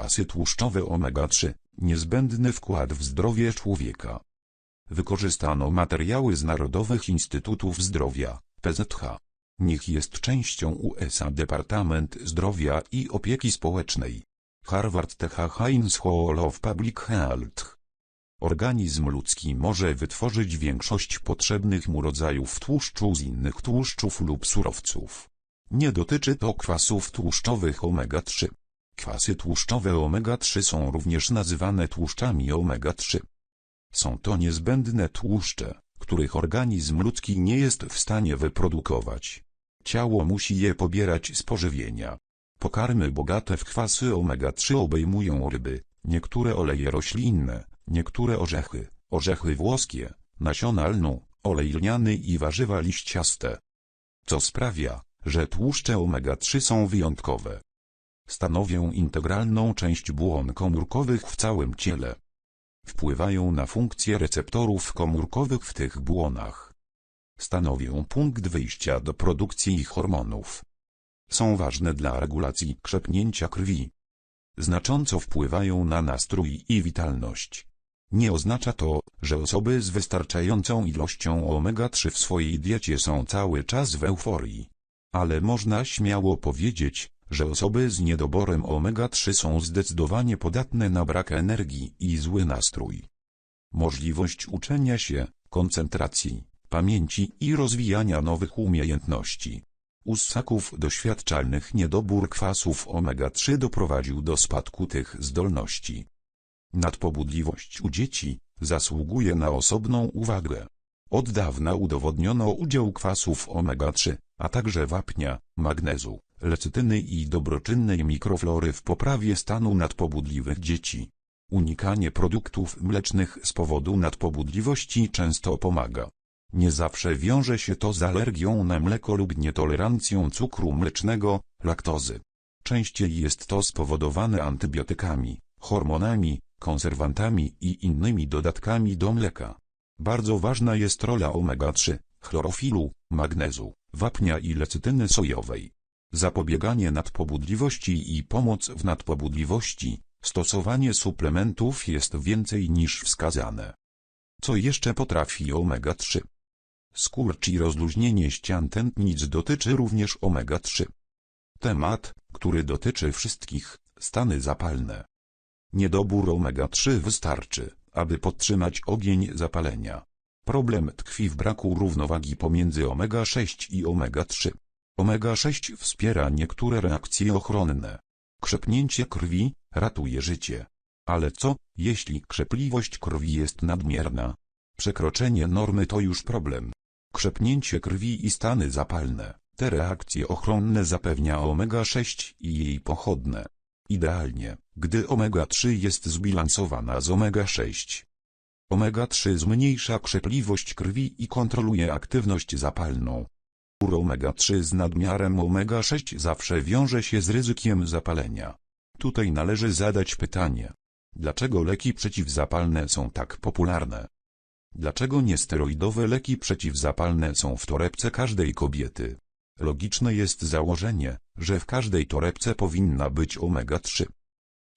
Kwasy tłuszczowe omega-3, niezbędny wkład w zdrowie człowieka. Wykorzystano materiały z Narodowych Instytutów Zdrowia, PZH. Niech jest częścią USA Departament Zdrowia i Opieki Społecznej. Harvard TH Heinz Hall of Public Health. Organizm ludzki może wytworzyć większość potrzebnych mu rodzajów tłuszczu z innych tłuszczów lub surowców. Nie dotyczy to kwasów tłuszczowych omega-3. Kwasy tłuszczowe omega-3 są również nazywane tłuszczami omega-3. Są to niezbędne tłuszcze, których organizm ludzki nie jest w stanie wyprodukować. Ciało musi je pobierać z pożywienia. Pokarmy bogate w kwasy omega-3 obejmują ryby, niektóre oleje roślinne, niektóre orzechy, orzechy włoskie, nasiona lnu, olej lniany i warzywa liściaste. Co sprawia, że tłuszcze omega-3 są wyjątkowe. Stanowią integralną część błon komórkowych w całym ciele. Wpływają na funkcje receptorów komórkowych w tych błonach. Stanowią punkt wyjścia do produkcji hormonów. Są ważne dla regulacji krzepnięcia krwi. Znacząco wpływają na nastrój i witalność. Nie oznacza to, że osoby z wystarczającą ilością omega-3 w swojej diecie są cały czas w euforii. Ale można śmiało powiedzieć, że osoby z niedoborem omega-3 są zdecydowanie podatne na brak energii i zły nastrój. Możliwość uczenia się, koncentracji, pamięci i rozwijania nowych umiejętności. U ssaków doświadczalnych niedobór kwasów omega-3 doprowadził do spadku tych zdolności. Nadpobudliwość u dzieci zasługuje na osobną uwagę. Od dawna udowodniono udział kwasów omega-3, a także wapnia, magnezu, lecytyny i dobroczynnej mikroflory w poprawie stanu nadpobudliwych dzieci. Unikanie produktów mlecznych z powodu nadpobudliwości często pomaga. Nie zawsze wiąże się to z alergią na mleko lub nietolerancją cukru mlecznego, laktozy. Częściej jest to spowodowane antybiotykami, hormonami, konserwantami i innymi dodatkami do mleka. Bardzo ważna jest rola omega-3, chlorofilu, magnezu, wapnia i lecytyny sojowej. Zapobieganie nadpobudliwości i pomoc w nadpobudliwości, stosowanie suplementów jest więcej niż wskazane. Co jeszcze potrafi omega-3? Skurcz i rozluźnienie ścian tętnic dotyczy również omega-3. Temat, który dotyczy wszystkich, stany zapalne. Niedobór omega-3 wystarczy, aby podtrzymać ogień zapalenia. Problem tkwi w braku równowagi pomiędzy omega-6 i omega-3. Omega-6 wspiera niektóre reakcje ochronne. Krzepnięcie krwi ratuje życie. Ale co, jeśli krzepliwość krwi jest nadmierna? Przekroczenie normy to już problem. Krzepnięcie krwi i stany zapalne. Te reakcje ochronne zapewnia omega-6 i jej pochodne. Idealnie, gdy omega-3 jest zbilansowana z omega-6. Omega-3 zmniejsza krzepliwość krwi i kontroluje aktywność zapalną. Omega-3 z nadmiarem omega-6 zawsze wiąże się z ryzykiem zapalenia. Tutaj należy zadać pytanie. Dlaczego leki przeciwzapalne są tak popularne? Dlaczego niesteroidowe leki przeciwzapalne są w torebce każdej kobiety? Logiczne jest założenie, że w każdej torebce powinna być omega-3.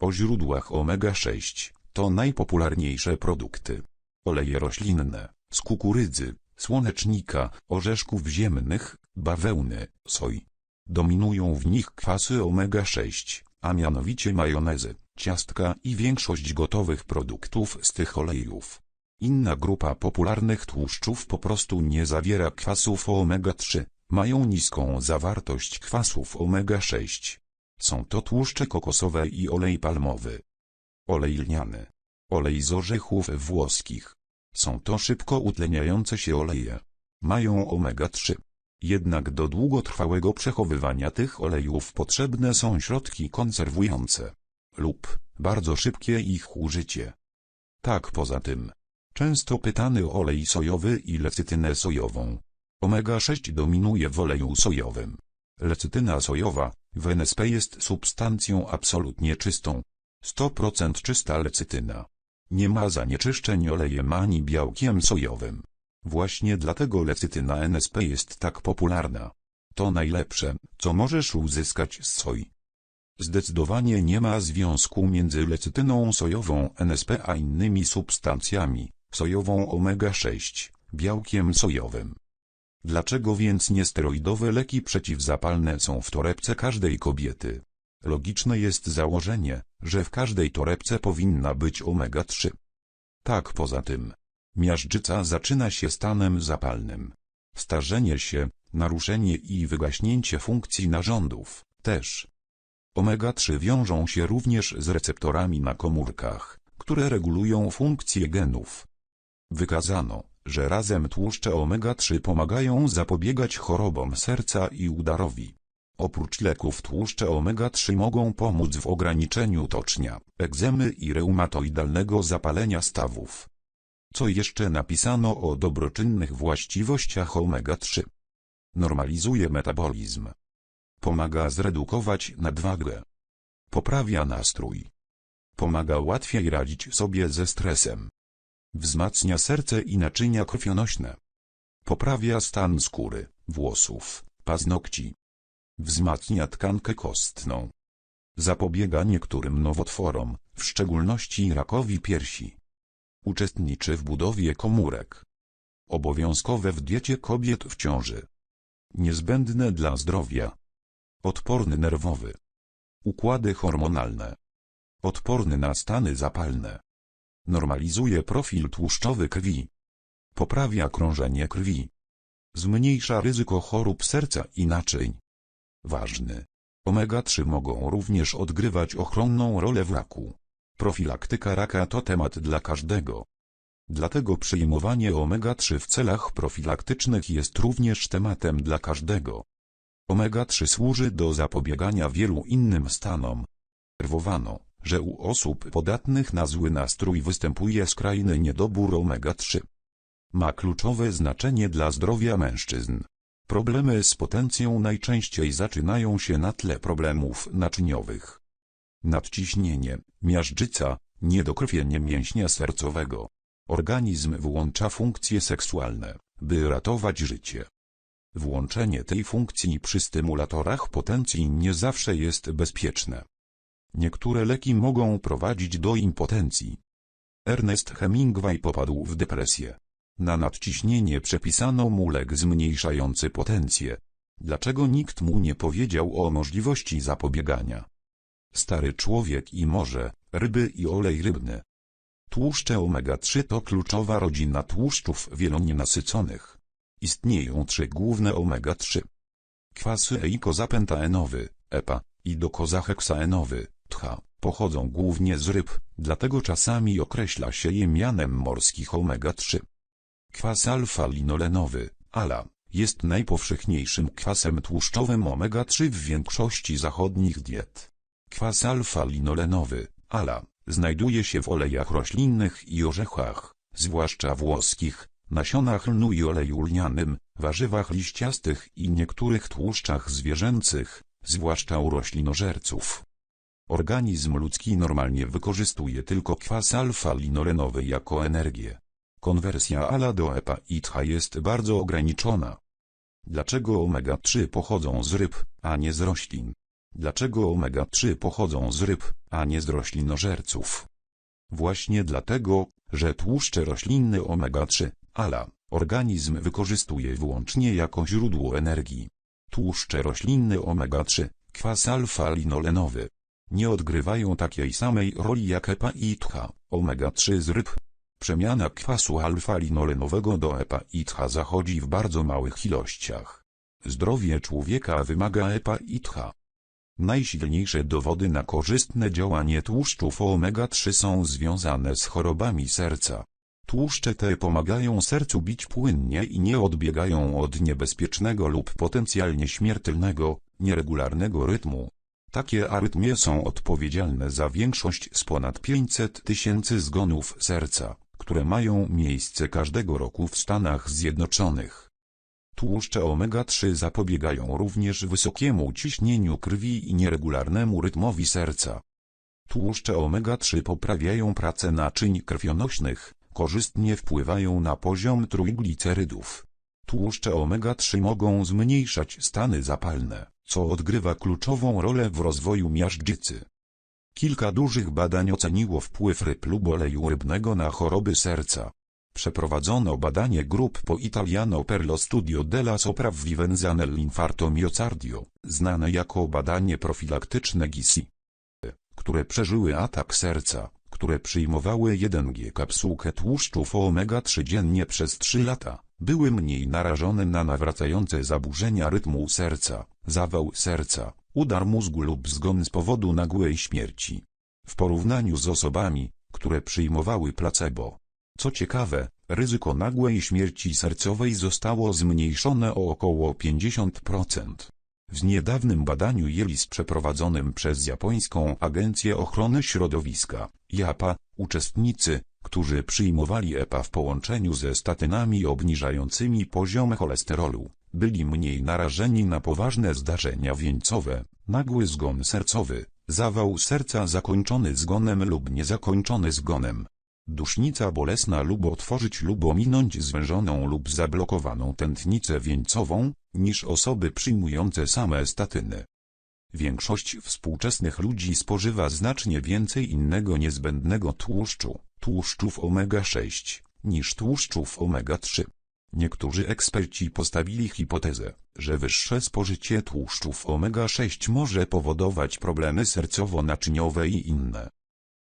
O źródłach omega-6 to najpopularniejsze produkty. Oleje roślinne, z kukurydzy, słonecznika, orzeszków ziemnych, bawełny, soi. Dominują w nich kwasy omega-6, a mianowicie majonezy, ciastka i większość gotowych produktów z tych olejów. Inna grupa popularnych tłuszczów po prostu nie zawiera kwasów omega-3, mają niską zawartość kwasów omega-6. Są to tłuszcze kokosowe i olej palmowy. Olej lniany. Olej z orzechów włoskich. Są to szybko utleniające się oleje. Mają omega-3. Jednak do długotrwałego przechowywania tych olejów potrzebne są środki konserwujące. Lub, bardzo szybkie ich użycie. Tak poza tym. Często pytany olej sojowy i lecytynę sojową. Omega-6 dominuje w oleju sojowym. Lecytyna sojowa, w NSP jest substancją absolutnie czystą. 100% czysta lecytyna. Nie ma zanieczyszczeń olejem ani białkiem sojowym. Właśnie dlatego lecytyna NSP jest tak popularna. To najlepsze, co możesz uzyskać z soi. Zdecydowanie nie ma związku między lecytyną sojową NSP a innymi substancjami, sojową omega-6, białkiem sojowym. Dlaczego więc niesteroidowe leki przeciwzapalne są w torebce każdej kobiety? Logiczne jest założenie, że w każdej torebce powinna być omega-3. Tak poza tym, miażdżyca zaczyna się stanem zapalnym. Starzenie się, naruszenie i wygaśnięcie funkcji narządów, też. Omega-3 wiążą się również z receptorami na komórkach, które regulują funkcje genów. Wykazano, że razem tłuszcze omega-3 pomagają zapobiegać chorobom serca i udarowi. Oprócz leków tłuszcze omega-3 mogą pomóc w ograniczeniu tocznia, egzemy i reumatoidalnego zapalenia stawów. Co jeszcze napisano o dobroczynnych właściwościach omega-3? Normalizuje metabolizm. Pomaga zredukować nadwagę. Poprawia nastrój. Pomaga łatwiej radzić sobie ze stresem. Wzmacnia serce i naczynia krwionośne. Poprawia stan skóry, włosów, paznokci. Wzmacnia tkankę kostną. Zapobiega niektórym nowotworom, w szczególności rakowi piersi. Uczestniczy w budowie komórek. Obowiązkowe w diecie kobiet w ciąży. Niezbędne dla zdrowia. Odporny nerwowy. Układy hormonalne. Odporny na stany zapalne. Normalizuje profil tłuszczowy krwi. Poprawia krążenie krwi. Zmniejsza ryzyko chorób serca i naczyń. Ważny. Omega-3 mogą również odgrywać ochronną rolę w raku. Profilaktyka raka to temat dla każdego. Dlatego przyjmowanie omega-3 w celach profilaktycznych jest również tematem dla każdego. Omega-3 służy do zapobiegania wielu innym stanom. Obserwowano, że u osób podatnych na zły nastrój występuje skrajny niedobór omega-3. Ma kluczowe znaczenie dla zdrowia mężczyzn. Problemy z potencją najczęściej zaczynają się na tle problemów naczyniowych. Nadciśnienie, miażdżyca, niedokrwienie mięśnia sercowego. Organizm włącza funkcje seksualne, by ratować życie. Włączenie tej funkcji przy stymulatorach potencji nie zawsze jest bezpieczne. Niektóre leki mogą prowadzić do impotencji. Ernest Hemingway popadł w depresję. Na nadciśnienie przepisano mu lek zmniejszający potencję. Dlaczego nikt mu nie powiedział o możliwości zapobiegania? Stary człowiek i morze, ryby i olej rybny. Tłuszcze omega-3 to kluczowa rodzina tłuszczów wielonienasyconych. Istnieją trzy główne omega-3. Kwasy eikozapentaenowy, EPA, i dokozaheksaenowy, THA, pochodzą głównie z ryb, dlatego czasami określa się je mianem morskich omega-3. Kwas alfa-linolenowy, ALA, jest najpowszechniejszym kwasem tłuszczowym omega-3 w większości zachodnich diet. Kwas alfa-linolenowy, ALA, znajduje się w olejach roślinnych i orzechach, zwłaszcza włoskich, nasionach lnu i oleju lnianym, warzywach liściastych i niektórych tłuszczach zwierzęcych, zwłaszcza u roślinożerców. Organizm ludzki normalnie wykorzystuje tylko kwas alfa-linolenowy jako energię. Konwersja ALA do EPA i THA jest bardzo ograniczona. Dlaczego omega-3 pochodzą z ryb, a nie z roślin? Dlaczego omega-3 pochodzą z ryb, a nie z roślinożerców? Właśnie dlatego, że tłuszcze roślinne omega-3, ALA, organizm wykorzystuje wyłącznie jako źródło energii. Tłuszcze roślinne omega-3, kwas alfa-linolenowy, nie odgrywają takiej samej roli jak EPA i THA, omega-3 z ryb. Przemiana kwasu alfa-linolenowego do EPA i THA zachodzi w bardzo małych ilościach. Zdrowie człowieka wymaga EPA i THA. Najsilniejsze dowody na korzystne działanie tłuszczów omega-3 są związane z chorobami serca. Tłuszcze te pomagają sercu bić płynnie i nie odbiegają od niebezpiecznego lub potencjalnie śmiertelnego, nieregularnego rytmu. Takie arytmie są odpowiedzialne za większość z ponad 500 tysięcy zgonów serca, które mają miejsce każdego roku w Stanach Zjednoczonych. Tłuszcze omega-3 zapobiegają również wysokiemu ciśnieniu krwi i nieregularnemu rytmowi serca. Tłuszcze omega-3 poprawiają pracę naczyń krwionośnych, korzystnie wpływają na poziom trójglicerydów. Tłuszcze omega-3 mogą zmniejszać stany zapalne, co odgrywa kluczową rolę w rozwoju miażdżycy. Kilka dużych badań oceniło wpływ ryb lub oleju rybnego na choroby serca. Przeprowadzono badanie grup po italiano per lo studio della sopravvivenza nell'infarto miocardio, znane jako badanie profilaktyczne GISI, które przeżyły atak serca, które przyjmowały 1G kapsułkę tłuszczów omega-3 dziennie przez 3 lata, były mniej narażone na nawracające zaburzenia rytmu serca, zawał serca, udar mózgu lub zgon z powodu nagłej śmierci. W porównaniu z osobami, które przyjmowały placebo. Co ciekawe, ryzyko nagłej śmierci sercowej zostało zmniejszone o około 50%. W niedawnym badaniu JELIS przeprowadzonym przez japońską Agencję Ochrony Środowiska, JAPA, uczestnicy, którzy przyjmowali EPA w połączeniu ze statynami obniżającymi poziom cholesterolu, byli mniej narażeni na poważne zdarzenia wieńcowe, nagły zgon sercowy, zawał serca zakończony zgonem lub niezakończony zgonem. Dusznica bolesna lub otworzyć lub ominąć zwężoną lub zablokowaną tętnicę wieńcową, niż osoby przyjmujące same statyny. Większość współczesnych ludzi spożywa znacznie więcej innego niezbędnego tłuszczu, tłuszczów omega-6, niż tłuszczów omega-3. Niektórzy eksperci postawili hipotezę, że wyższe spożycie tłuszczów omega-6 może powodować problemy sercowo-naczyniowe i inne.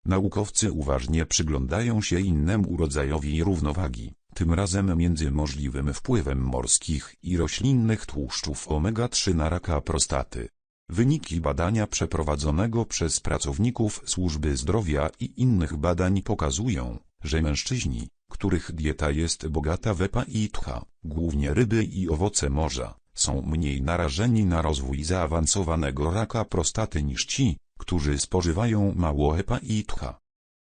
Naukowcy uważnie przyglądają się innemu rodzajowi równowagi, tym razem między możliwym wpływem morskich i roślinnych tłuszczów omega-3 na raka prostaty. Wyniki badania przeprowadzonego przez pracowników służby zdrowia i innych badań pokazują, że mężczyźni, których dieta jest bogata w EPA i THA, głównie ryby i owoce morza, są mniej narażeni na rozwój zaawansowanego raka prostaty niż ci, którzy spożywają mało EPA i THA.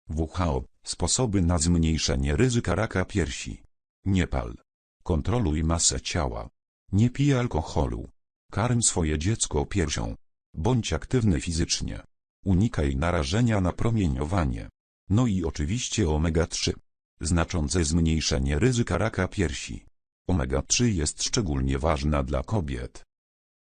WHO Sposoby na zmniejszenie ryzyka raka piersi. Nie pal. Kontroluj masę ciała. Nie pij alkoholu. Karm swoje dziecko piersią. Bądź aktywny fizycznie. Unikaj narażenia na promieniowanie. No i oczywiście omega-3. Znaczące zmniejszenie ryzyka raka piersi. Omega-3 jest szczególnie ważna dla kobiet.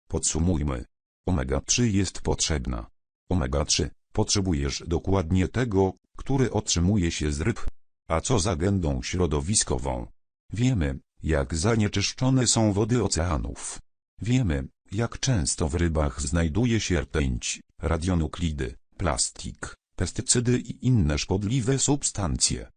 Podsumujmy. Omega-3 jest potrzebna. Omega-3 potrzebujesz dokładnie tego, który otrzymuje się z ryb. A co z agendą środowiskową? Wiemy, jak zanieczyszczone są wody oceanów. Wiemy, jak często w rybach znajduje się rtęć, radionuklidy, plastik, pestycydy i inne szkodliwe substancje.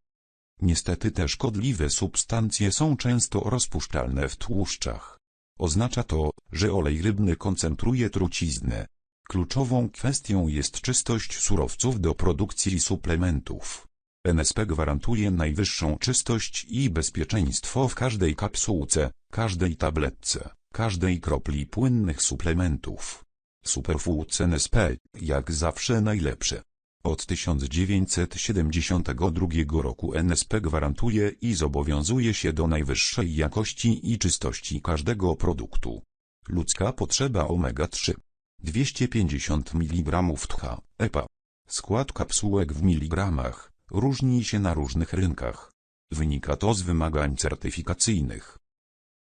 Niestety te szkodliwe substancje są często rozpuszczalne w tłuszczach. Oznacza to, że olej rybny koncentruje truciznę. Kluczową kwestią jest czystość surowców do produkcji suplementów. NSP gwarantuje najwyższą czystość i bezpieczeństwo w każdej kapsułce, każdej tabletce, każdej kropli płynnych suplementów. Superfoods NSP, jak zawsze najlepsze. Od 1972 roku NSP gwarantuje i zobowiązuje się do najwyższej jakości i czystości każdego produktu. Ludzka potrzeba omega-3. 250 mg THA, EPA. Skład kapsułek w miligramach różni się na różnych rynkach. Wynika to z wymagań certyfikacyjnych.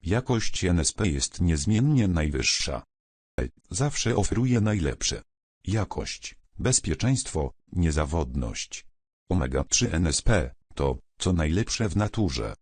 Jakość NSP jest niezmiennie najwyższa. Zawsze oferuje najlepsze. Jakość, bezpieczeństwo, niezawodność. Omega-3 NSP to, co najlepsze w naturze.